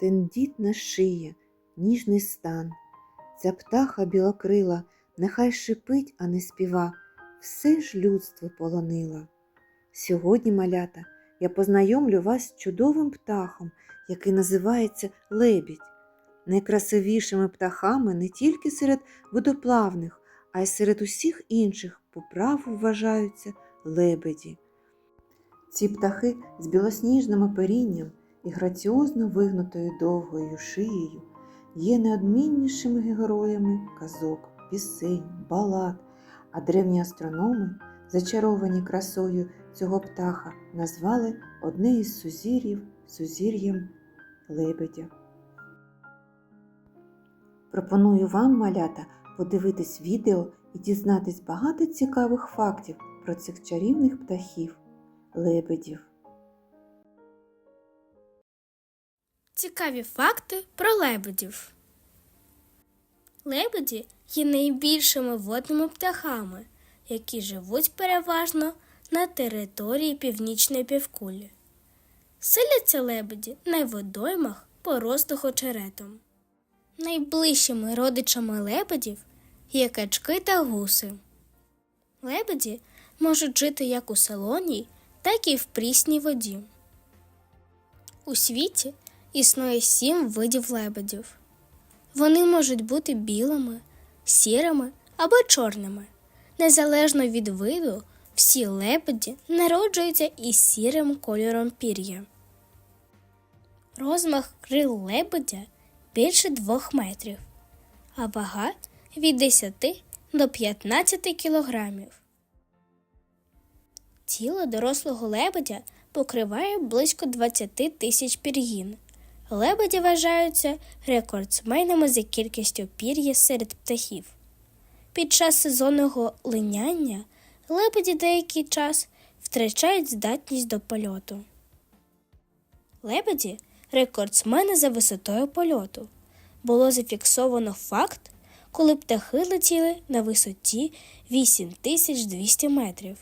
тендітна шия, ніжний стан. Ця птаха білокрила, нехай шипить, а не співа, все ж людство полонила. Сьогодні, малята, я познайомлю вас з чудовим птахом, який називається лебідь. Найкрасивішими птахами не тільки серед водоплавних, а й серед усіх інших по праву вважаються лебеді. Ці птахи з білосніжним оперінням і граціозно вигнутою довгою шиєю є неодміннішими героями казок, пісень, балад, а древні астрономи, зачаровані красою цього птаха, назвали одне із сузір'їв сузір'ям лебедя. Пропоную вам, малята, подивитись відео і дізнатись багато цікавих фактів про цих чарівних птахів лебедів. Цікаві факти про лебедів. Лебеді є найбільшими водними птахами, які живуть переважно на території північної півкулі. Селяться лебеді на водоймах, порослих очеретом. Найближчими родичами лебедів є качки та гуси. Лебеді можуть жити як у солоній, так і в прісній воді. У світі існує сім видів лебедів. Вони можуть бути білими, сірими або чорними. Незалежно від виду, всі лебеді народжуються із сірим кольором пір'я. Розмах крил лебедя більше 2 метрів, а вага від 10 до 15 кілограмів. Тіло дорослого лебедя покриває близько 20 тисяч пір'їн. Лебеді вважаються рекордсменами за кількістю пір'я серед птахів. Під час сезонного линяння лебеді деякий час втрачають здатність до польоту. Лебеді рекордсмени за висотою польоту. Було зафіксовано факт, коли птахи летіли на висоті 8200 метрів.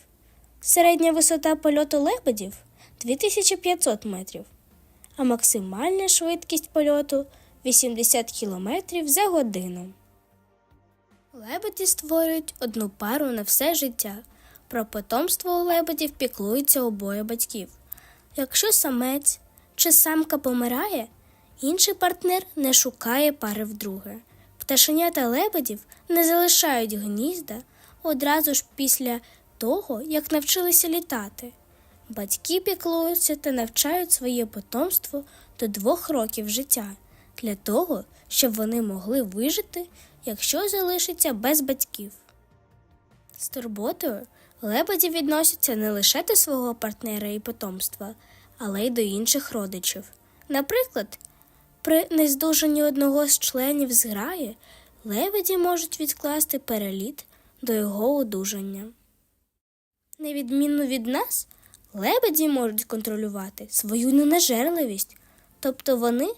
Середня висота польоту лебедів 2500 метрів, а максимальна швидкість польоту 80 км за годину. Лебеді створюють одну пару на все життя. Про потомство у лебедів піклуються обоє батьків. Якщо самець чи самка помирає, інший партнер не шукає пари вдруге. Пташенята лебедів не залишають гнізда одразу ж після того, як навчилися літати. Батьки піклуються та навчають своє потомство до двох років життя для того, щоб вони могли вижити, якщо залишаться без батьків. З турботою лебеді відносяться не лише до свого партнера і потомства, але й до інших родичів. Наприклад, при нездужанні одного з членів зграї лебеді можуть відкласти переліт до його одужання. Невідмінно від нас, лебеді можуть контролювати свою ненажерливість, тобто вони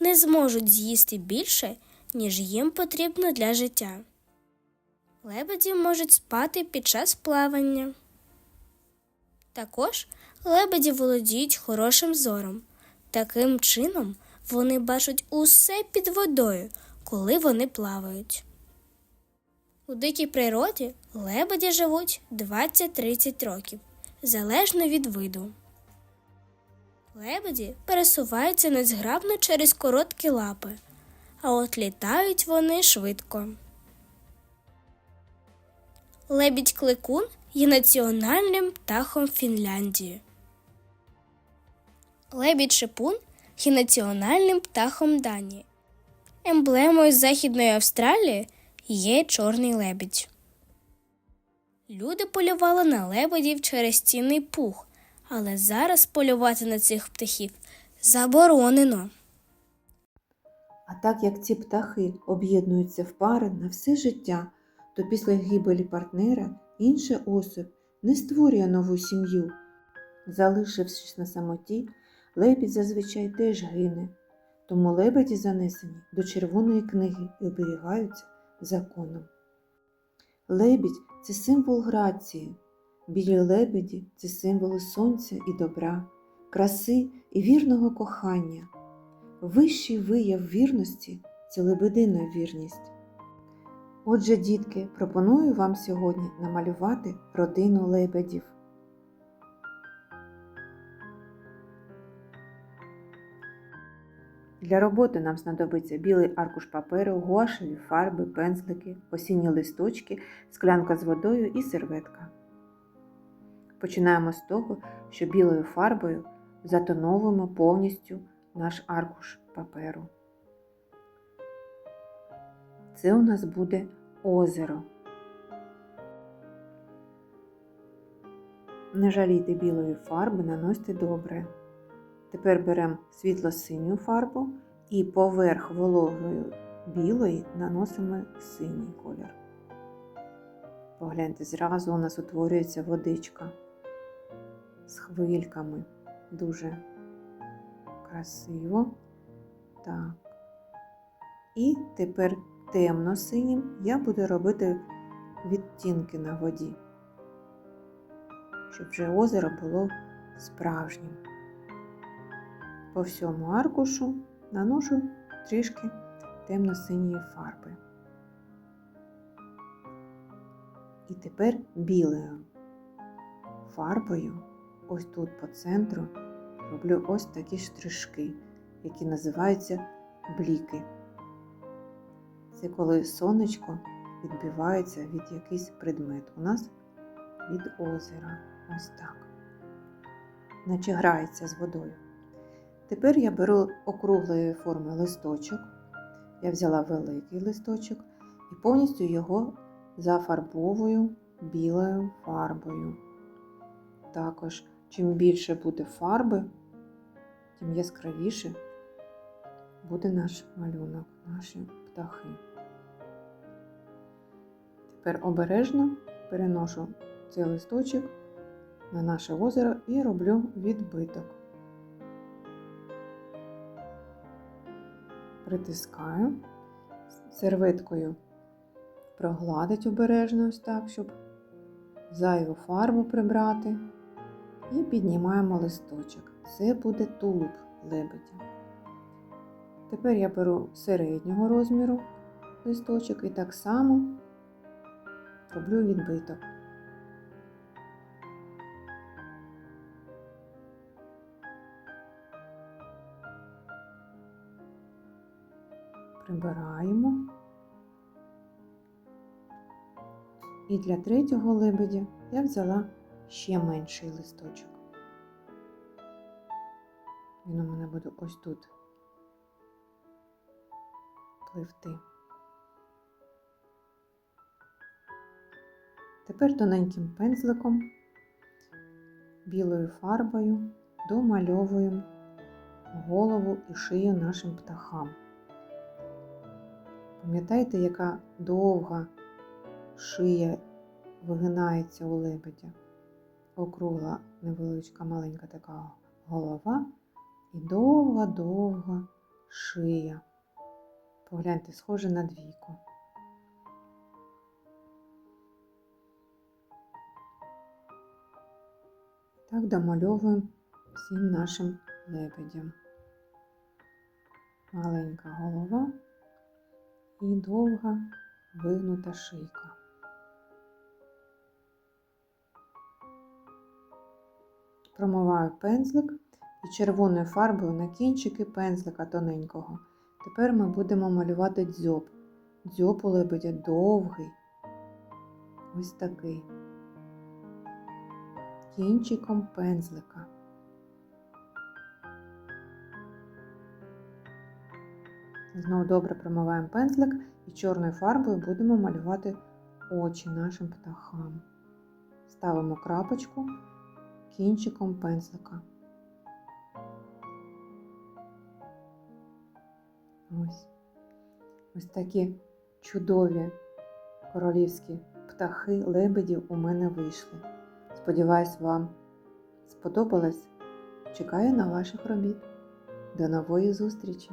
не зможуть з'їсти більше, ніж їм потрібно для життя. Лебеді можуть спати під час плавання. Також лебеді володіють хорошим зором. Таким чином вони бачать усе під водою, коли вони плавають. У дикій природі лебеді живуть 20-30 років, залежно від виду. Лебеді пересуваються незграбно через короткі лапи, а от літають вони швидко. Лебідь кликун є національним птахом Фінляндії. Лебідь шипун є національним птахом Данії. Емблемою Західної Австралії є чорний лебідь. Люди полювали на лебедів через цінний пух, але зараз полювати на цих птахів заборонено. А так як ці птахи об'єднуються в пари на все життя, то після гибелі партнера інша особь не створює нову сім'ю. Залишившись на самоті, лебідь зазвичай теж гине, тому лебеді занесені до червоної книги і оберігаються законом. Лебідь це символ грації, білі лебеді це символи сонця і добра, краси і вірного кохання. вищий вияв вірності це лебедина вірність. Отже, дітки, пропоную вам сьогодні намалювати родину лебедів. Для роботи нам знадобиться білий аркуш паперу, гуашеві фарби, пензлики, осінні листочки, склянка з водою і серветка. Починаємо з того, що білою фарбою затоновуємо повністю наш аркуш паперу. Це у нас буде озеро. Не жалійте білої фарби, наносьте добре. Тепер беремо світло-синю фарбу і поверх вологої білої наносимо синій колір. Погляньте, зразу у нас утворюється водичка з хвильками. Дуже красиво. Так. І тепер темно-синім я буду робити відтінки на воді, щоб вже озеро було справжнім. По всьому аркушу наношу трішки темно-синьої фарби. І тепер білою фарбою, ось тут по центру, роблю ось такі штришки, які називаються бліки. Це коли сонечко відбивається від якийсь предмет. У нас від озера. Ось так. Наче грається з водою. Тепер я беру округлої форми листочок. Я взяла великий листочок і повністю його зафарбовую білою фарбою. Також, чим більше буде фарби, тим яскравіше буде наш малюнок, наші птахи. Тепер обережно переношу цей листочок на наше озеро і роблю відбиток. Притискаю серветкою прогладить обережно ось так, щоб зайву фарбу прибрати. І піднімаємо листочок. Це буде тулуб лебедя. Тепер я беру середнього розміру листочок і так само роблю відбиток. Прибираємо. І для третього лебедя я взяла ще менший листочок. Він у мене буде ось тут пливти. Тепер тоненьким пензликом, білою фарбою домальовуємо голову і шию нашим птахам. Пам'ятаєте, яка довга шия вигинається у лебедя? Округла невеличка маленька така голова і довга-довга шия. Погляньте, схоже на двійку. Так домальовуємо всім нашим лебедям. Маленька голова і довга вигнута шийка. Промиваю пензлик і червоною фарбою на кінчики пензлика тоненького. Тепер ми будемо малювати дзьоб. Дзьоб у лебедя довгий. Ось такий. Кінчиком пензлика. Знову добре промиваємо пензлик і чорною фарбою будемо малювати очі нашим птахам. Ставимо крапочку кінчиком пензлика. Ось. Ось такі чудові королівські птахи лебедів у мене вийшли. Сподіваюсь, вам сподобалось. Чекаю на ваших робіт. До нової зустрічі!